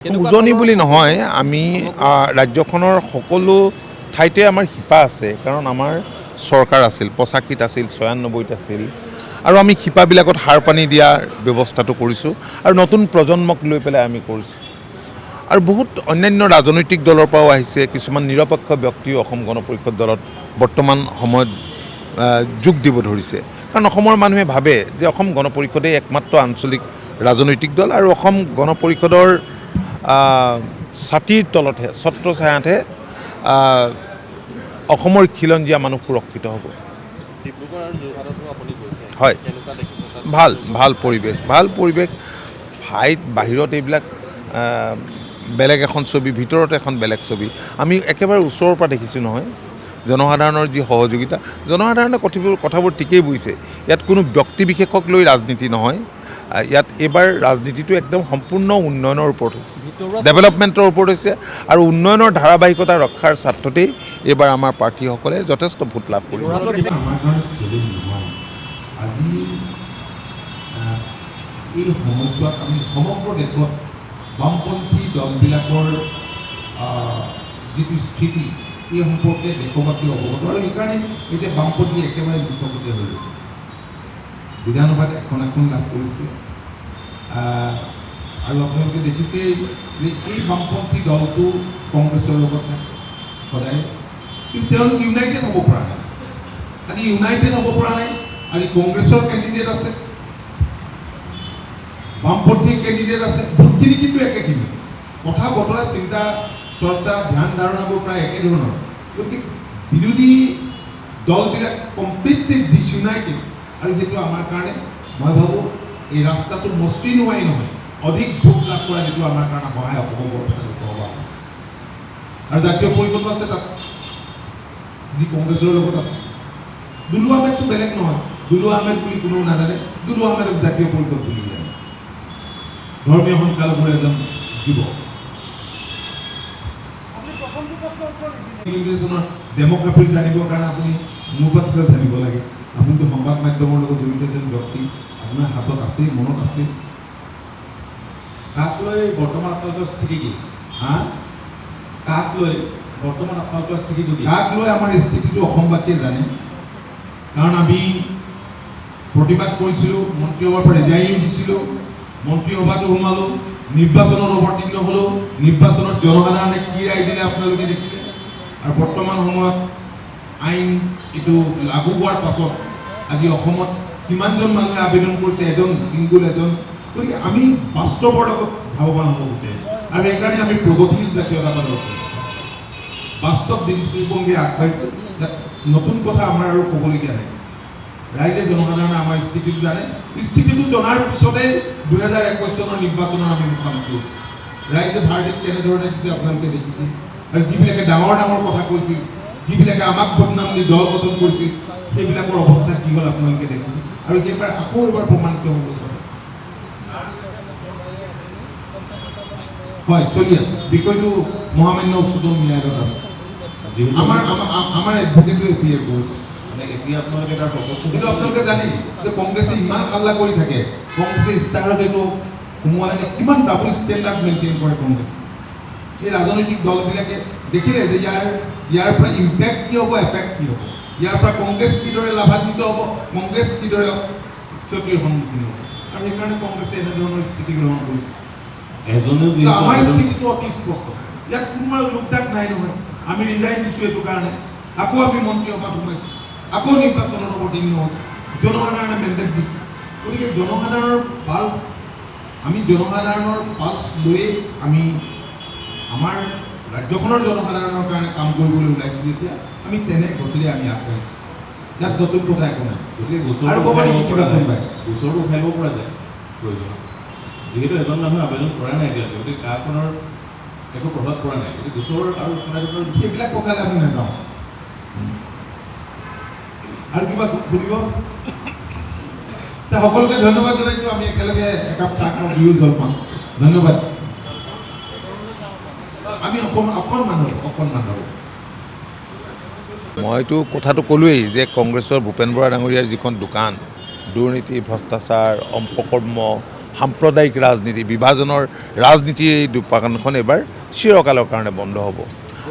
উজনি বুলি নহয়। আমি ৰাজ্যখনৰ সকলো ঠাইতে আমাৰ শিপা আছে কাৰণ আমাৰ চৰকাৰ আছিল পঁচাশীত আছিল ছয়ান্নব্বৈত আছিল। আৰু আমি শিপাবিলাকত সাৰ পানী দিয়াৰ ব্যৱস্থাটো কৰিছোঁ আৰু নতুন প্ৰজন্মক লৈ পেলাই আমি কৰিছোঁ। আৰু বহুত অন্যান্য ৰাজনৈতিক দলৰ পৰাও আহিছে কিছুমান নিৰপেক্ষ ব্যক্তিও অসম গণ পৰিষদ দলত বৰ্তমান সময়ত যোগ দিব ধৰিছে। কাৰণ অসমৰ মানুহে ভাবে যে অসম গণ পৰিষদেই একমাত্ৰ আঞ্চলিক ৰাজনৈতিক দল আৰু অসম গণ পৰিষদৰ ছাতিৰ তলতহে ছত্ৰ ছায়াতহে অসমৰ খিলঞ্জীয়া মানুহ সুৰক্ষিত হ'ব। হয়। ভাল ভাল পৰিৱেশ ভাল পৰিৱেশ। ঠাইত বাহিৰত এইবিলাক বেলেগ এখন ছবি ভিতৰত এখন বেলেগ ছবি। আমি একেবাৰে ওচৰৰ পৰা দেখিছোঁ নহয় জনসাধাৰণৰ যি সহযোগিতা। জনসাধাৰণে কথাবোৰ কথাবোৰ ঠিকেই বুজিছে। ইয়াত কোনো ব্যক্তি বিশেষক লৈ ৰাজনীতি নহয়। ইয়াত এইবাৰ ৰাজনীতিটো একদম সম্পূৰ্ণ উন্নয়নৰ ওপৰত হৈছে। ডেভেলপমেণ্টৰ ওপৰত হৈছে আৰু উন্নয়নৰ ধাৰাবাহিকতা ৰক্ষাৰ স্বাৰ্থতেই এইবাৰ আমাৰ প্ৰাৰ্থীসকলে যথেষ্ট ভোট লাভ কৰিব এই সময়ছোৱাত আমি সমগ্ৰ দেশত বামপন্থী দলবিলাকৰ যিটো স্থিতি এই সম্পৰ্কে দেশবাসী অৱগত। আৰু সেইকাৰণে এতিয়া বামপন্থী একেবাৰে দ্ৰুতগতিতে হৈ গৈছে। বিধানসভাত এখন এখন লাভ কৰিছে। আৰু আপোনালোকে দেখিছে যে এই বামপন্থী দলটো কংগ্ৰেছৰ লগত সদায়। কিন্তু তেওঁলোক ইউনাইটেড হ'ব পৰা নাই। আজি ইউনাইটেড হ'ব পৰা নাই, আজি কংগ্ৰেছৰ কেণ্ডিডেট আছে। বামপন্থীৰ কেণ্ডিডেট আছে বহুতখিনি কিন্তু একেখিনি। কথা, বতৰা, চিন্তা, চৰ্চা, ধ্যান, ধাৰণাবোৰ প্ৰায় একেধৰণৰ গতিকে বিৰোধী দলবিলাক কমপ্লিটলি ডিচইউনাইটেড আৰু সেইটো আমাৰ কাৰণে মই ভাবোঁ এই ৰাস্তাটো মসৃণ হোৱাই নহয় অধিক ভোট লাভ কৰা যিটো আমাৰ কাৰণে সহায় হ'ব বৰ কথা লোকসভা আছে আৰু জাতীয় পৰিষদো আছে তাত যি কংগ্ৰেছৰ লগত আছে। দুলু আহমেদটো বেলেগ নহয় দুলু আহমেদ বুলি কোনেও নাজানে দুলু আহমেদক জাতীয় পৰিষদ বুলি জানে। ধৰ্মীয় সংখ্যালঘুৰ এজন যুৱক ডেম'গ্ৰাফি জানিবৰ কাৰণে আপুনি মোৰ পৰা কিয় জানিব লাগে। আপুনিতো সংবাদ মাধ্যমৰ লগত জড়িত এজন ব্যক্তি। আপোনাৰ হাতত আছেই মনত আছে? কাক লৈ বৰ্তমান আপোনালোকৰ স্থিতি কি? হা? কাক লৈ বৰ্তমান আপোনালোকৰ স্থিতিটো কি? কাক লৈ আমাৰ স্থিতিটো অসমবাসীয়ে জানে? কাৰণ আমি প্ৰতিবাদ কৰিছিলোঁ, মন্ত্ৰীসভাৰ পৰা ৰিজাইনো দিছিলোঁ মন্ত্ৰীসভাতো সোমালোঁ নিৰ্বাচনত অৱতীৰ্ণ হ'লোঁ, নিৰ্বাচনত জনসাধাৰণে কি ৰায় দিলে আপোনালোকে দেখিলে? আৰু বৰ্তমান সময়ত আইন, এইটো লাগু হোৱাৰ পাছত আজি অসমত কিমানজন মানুহে আবেদন কৰিছে, এজন ছিংগুল এজন, গতিকে আমি বাস্তৱৰ লগত ধাৱমান হ'ব বিচাৰিছোঁ। আৰু সেইকাৰণে আমি প্ৰগতিশীল জাতীয়তাবাদ বাস্তৱ দৃষ্টিভংগী আগবাঢ়িছোঁ তাত নতুন কথা আমাৰ আৰু ক'বলগীয়া নাই। ৰাইজে জনসাধাৰণে আমাৰ স্থিতিটো জানে। স্থিতিটো জনাৰ পিছতে দুহেজাৰ একৈছ চনৰ নিৰ্বাচনৰ আমি মুখামুখি হৈছোঁ। ৰাইজে ভাৰতীক কেনেধৰণে দিছে আপোনালোকে দেখিছে। আৰু যিবিলাকে ডাঙৰ ডাঙৰ কথা কৈছিল যিবিলাকে আমাক বদনাম দি দল গঠন কৰিছিল সেইবিলাকৰ অৱস্থা কি হ'ল আপোনালোকে দেখিছে আৰু সেইবাৰ আকৌ এবাৰ প্ৰমাণিত হ'ব হয় চলি আছে। বিষয়টো মহামান্য উচ্চতম ন্যায়ালয়ত আছে আমাৰ আমাৰ- এডভকেটো এপিয়াৰ কৰিছে। মানে কিন্তু আপোনালোকে জানে যে কংগ্ৰেছে ইমান হাল্লা কৰি থাকে। কংগ্ৰেছে ইস্তাহাৰত এইটো সোমোৱা নাই। কিমান ডাবল ষ্টেণ্ডাৰ্ড মেইনটেইন কৰে কংগ্ৰেছে? এই ৰাজনৈতিক দলবিলাকে দেখিলে যে ইয়াৰ ইয়াৰ পৰা ইম্পেক্ট কি হ'ব এফেক্ট কি হ'ব? ইয়াৰ পৰা কংগ্ৰেছ কিদৰে লাভান্বিত হ'ব? কংগ্ৰেছ কিদৰে ক্ষতিৰ সন্মুখীন হ'ব? আৰু সেইকাৰণে কংগ্ৰেছে এনেধৰণৰ স্থিতি গ্ৰহণ কৰিছে। এজনে আমাৰ স্থিতিটো অতি স্পষ্ট। ইয়াত কোনোবাৰ লোকদাক নাই নহয়। আমি ৰিজাইন দিছোঁ এইটো কাৰণে। আকৌ আমি মন্ত্ৰীসভাত সোমাইছোঁ। আকৌ নিৰ্বাচনত অৱতীৰ্ণ হৈছোঁ জনসাধাৰণে মেণ্ডেট দিছে। গতিকে জনসাধাৰণৰ পালছ আমি জনসাধাৰণৰ পালছ লৈয়ে আমি আমাৰ ৰাজ্যখনৰ জনসাধাৰণৰ কাৰণে কাম কৰিবলৈ ওলাইছোঁ যেতিয়া আমি তেনে গতিলে আমি আগবাঢ়িছোঁ ইয়াত নতুন কথা একো নাই। আৰু গোচৰটো ক'ব উঠাই নেকি ল'ব কিবা পৰা যায়। কোনোবাই গোচৰটো উঠাই ল'ব পৰা যায়। প্ৰয়োজন। যিহেতু এজন মানুহে আবেদন কৰা নাই এতিয়ালৈকে গতিকে গাঁওখনৰ একো প্ৰভাৱ পৰা নাই। গতিকে গোচৰ আৰু সেইবিলাক কথালৈ আমি নাযাওঁ। আৰু কিবা সুধিব? সকলোকে ধন্যবাদ জনাইছোঁ। আমি একেলগে একাপ চাহ খাওঁ বিহুৰ জলপান। ধন্যবাদ। মইতো কথাটো ক'লোৱেই যে কংগ্ৰেছৰ ভূপেন বৰা ডাঙৰীয়াৰ যিখন দোকান, দুৰ্নীতি, ভ্ৰষ্টাচাৰ, অপকৰ্ম, সাম্প্ৰদায়িক ৰাজনীতি, বিভাজনৰ ৰাজনীতিৰ এই দোকানখন এইবাৰ চিৰকালৰ কাৰণে বন্ধ হ'ব।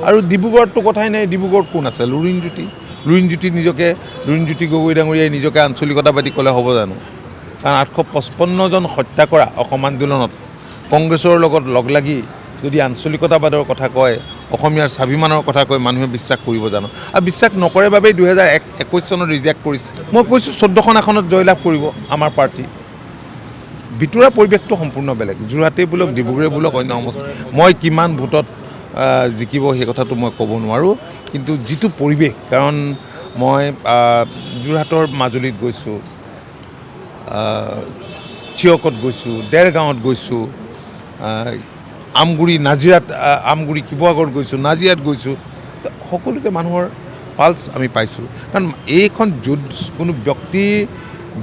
আৰু ডিব্ৰুগড়ততো কথাই নাই, ডিব্ৰুগড়ত কোন আছে? লুৰিণজ্যোতি লুৰিণজ্যোতি নিজকে লুৰিণজ্যোতি গগৈ ডাঙৰীয়াই নিজকে আঞ্চলিকতাবাদী ক'লে হ'ব জানো? কাৰণ আঠশ পঁচপন্নজন হত্যা কৰা অসম আন্দোলনত কংগ্ৰেছৰ লগত লগ লাগি যদি আঞ্চলিকতাবাদৰ কথা কয় অসমীয়াৰ স্বাভিমানৰ কথা কয় মানুহে বিশ্বাস কৰিব জানো। আৰু বিশ্বাস নকৰে বাবেই দুহেজাৰ এক একৈছ চনত ৰিজেক্ট কৰিছে। মই কৈছোঁ চৈধ্যখন আসনত জয়লাভ কৰিব আমাৰ পাৰ্টি ভিতৰুৱা পৰিৱেশটো সম্পূৰ্ণ বেলেগ। যোৰহাটেই বোলক ডিব্ৰুগড়ে বোলক অন্য সমষ্টি। মই কিমান ভোটত জিকিব সেই কথাটো মই ক'ব নোৱাৰোঁ। কিন্তু যিটো পৰিৱেশ কাৰণ মই যোৰহাটৰ মাজুলীত গৈছোঁ চিয়কত গৈছোঁ দেৰগাঁৱত গৈছোঁ আমগুৰি, নাজিৰাত আমগুৰি, শিৱসাগৰত গৈছোঁ, নাজিৰাত গৈছোঁ সকলোতে মানুহৰ পালচ আমি পাইছোঁ। কাৰণ এইখন যুঁজ, কোনো ব্যক্তি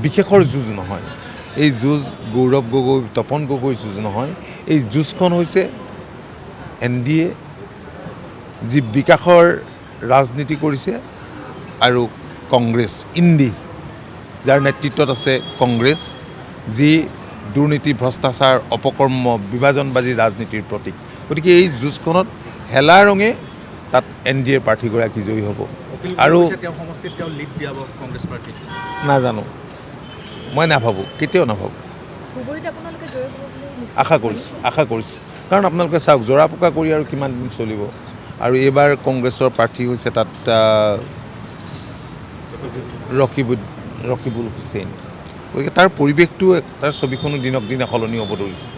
বিশেষৰ যুঁজ নহয়। এই যুঁজ গৌৰৱ গগৈ, তপন গগৈৰ যুঁজ নহয়। এই যুঁজখন হৈছে এন ডি এ, যি বিকাশৰ ৰাজনীতি কৰিছে আৰু কংগ্ৰেছ, ইণ্ডি, যাৰ নেতৃত্বত আছে কংগ্ৰেছ, যি দুৰ্নীতি ভ্ৰষ্টাচাৰ অপকৰ্ম বিভাজনবাদী ৰাজনীতিৰ প্ৰতীক। গতিকে এই যুঁজখনত হেলা ৰঙে তাত এন ডি এৰ প্ৰাৰ্থীগৰাকী জয়ী হ'ব। আৰু নাজানো। মই নাভাবোঁ কেতিয়াও নাভাবোঁ। আশা কৰিছোঁ? আশা কৰিছোঁ। কাৰণ আপোনালোকে চাওক জৰা ফুকা কৰি আৰু কিমান দিন চলিব। আৰু এইবাৰ কংগ্ৰেছৰ প্ৰাৰ্থী হৈছে তাত আহ, ৰকিবুল ৰকিবুল হুছেইন। গতিকে তাৰ পৰিৱেশটো তাৰ ছবিখনো দিনক দিনে সলনি হ'ব ধৰিছে।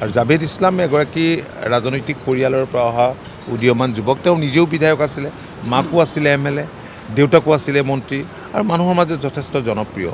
আৰু জাভেদ ইছলাম এগৰাকী ৰাজনৈতিক পৰিয়ালৰ পৰা অহা উদীয়মান যুৱক। তেওঁ নিজেও বিধায়ক আছিলে, মাকো আছিলে এম এল এ, দেউতাকো আছিলে মন্ত্ৰী, আৰু মানুহৰ মাজত যথেষ্ট জনপ্ৰিয়।